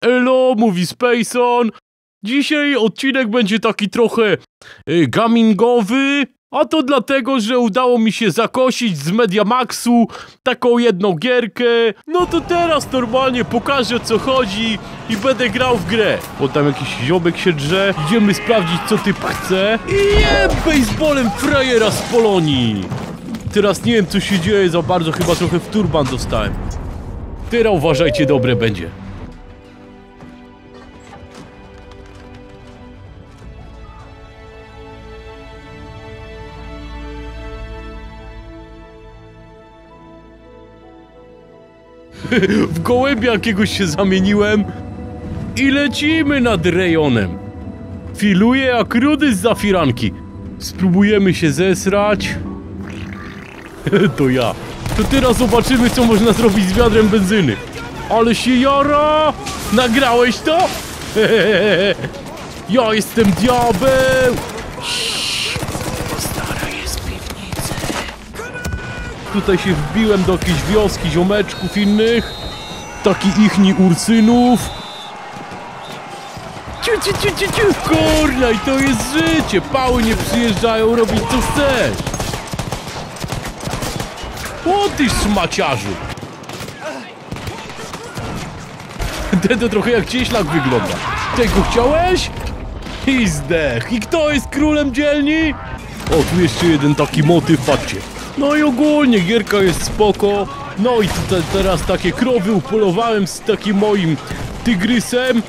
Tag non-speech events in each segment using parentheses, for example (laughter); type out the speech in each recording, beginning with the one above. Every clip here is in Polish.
Elo, mówi Spacon. Dzisiaj odcinek będzie taki trochę y, gamingowy, a to dlatego, że udało mi się zakosić z Mediamaxu taką jedną gierkę. No to teraz normalnie pokażę co chodzi i będę grał w grę. Bo tam jakiś ziobek się drze. Idziemy sprawdzić co typ chce. I je baseballem frajera z Polonii. Teraz nie wiem co się dzieje za bardzo, chyba trochę w turban dostałem. Teraz uważajcie, dobre będzie. (laughs) w gołębia jakiegoś się zamieniłem i lecimy nad rejonem. Filuję jak rudy z zafiranki. Spróbujemy się zesrać. (laughs) to ja. To teraz zobaczymy, co można zrobić z wiadrem benzyny. Ale się jara! Nagrałeś to? (laughs) ja jestem diabeł! Tutaj się wbiłem do jakiejś wioski ziomeczków innych. Taki ichni ursynów. Ciu, ciu, ciu, ciu, ciu. Kurna, i to jest życie. Pały nie przyjeżdżają robić co chcesz. O ty szmaciarzu. (laughs) Ten to trochę jak cieślak wygląda. Tego chciałeś? I zdech. I kto jest królem dzielni? O, tu jeszcze jeden taki motyw, patrzcie. No i ogólnie gierka jest spoko. No i tutaj teraz takie krowy upolowałem z takim moim tygrysem.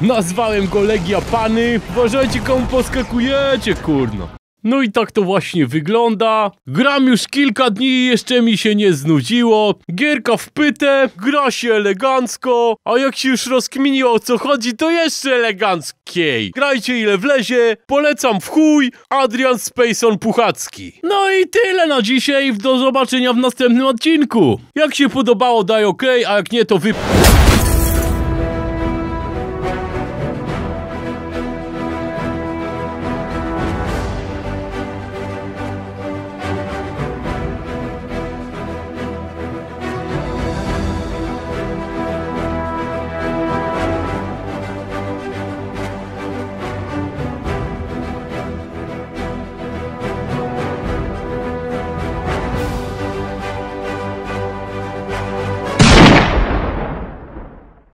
Nazwałem go Legia Pany. Uważajcie komu poskakujecie, kurno. No i tak to właśnie wygląda. Gram już kilka dni i jeszcze mi się nie znudziło. Gierka w pytę, gra się elegancko, a jak się już rozkminiło o co chodzi, to jeszcze eleganckiej. Grajcie ile wlezie, polecam w chuj, Adrian Spacon Puchacki. No i tyle na dzisiaj, do zobaczenia w następnym odcinku. Jak się podobało daj ok, a jak nie to wy...